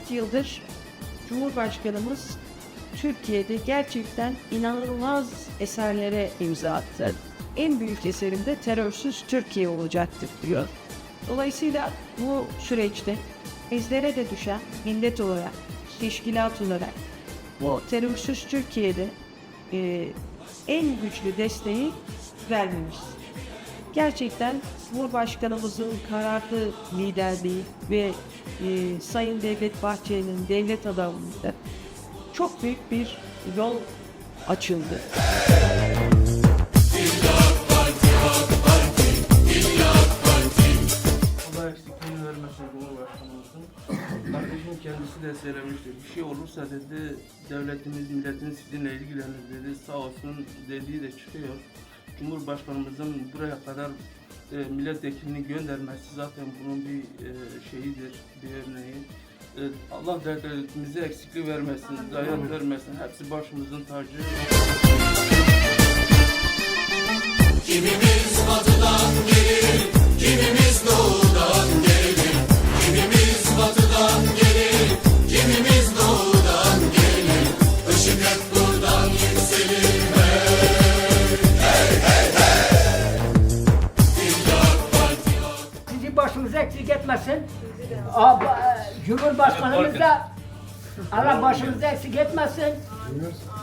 4 yıldır Cumhurbaşkanımız Türkiye'de gerçekten inanılmaz eserlere imza attı. En büyük eserim de terörsüz Türkiye olacaktır diyor. Dolayısıyla bu süreçte bizlere de düşen millet olarak, teşkilat olarak bu terörsüz Türkiye'de e, en güçlü desteği vermemiz. Gerçekten Cumhurbaşkanımızın kararlı liderliği ve e, Sayın Devlet Bahçeli'nin devlet adamlığında çok büyük bir yol açıldı. Kardeşim kendisi de söylemişti. Bir şey olursa dedi devletiniz, milletiniz sizinle ilgilenir dedi. Sağ olsun dediği de çıkıyor. Cumhurbaşkanımızın buraya kadar e, milletvekilini göndermesi zaten bunun bir e, şeyidir, bir örneği. E, Allah devletimize eksiklik vermesin, zayiat vermesin. Hepsi başımızın tacı. Kimimiz etmesin. Ab- e, Cumhurbaşkanımız da Allah başımıza eksik etmesin.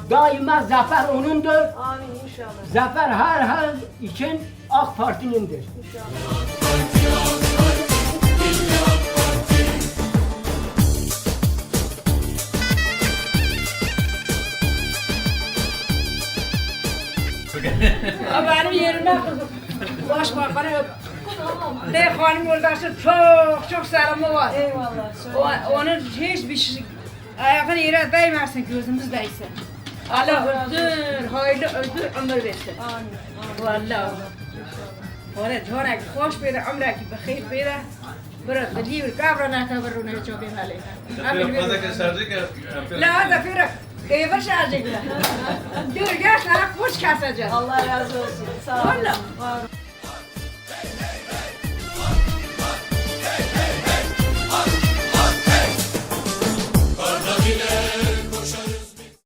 Daima zafer onundur. Amin inşallah. Zafer her hal için AK Parti'nindir. Benim yerime başbakanı öp. De hanım oradası çok çok selamı var. Eyvallah. Söyle. O, onun hiçbir şey ayağını yere değmesin gözümüz değsin. Allah öldür, hayırlı öldür, ömür versin. Amin. Vallahi. Ona جوانك خوش بيرا عمرك بخير بيرا برد بدي والكابرا نعتبرونه جوبين عليها لا هذا فيرك كيف شارجك له دور جاش انا خوش كاسجل Allah razı olsun. Sağ olun. Vallahi. Var olun.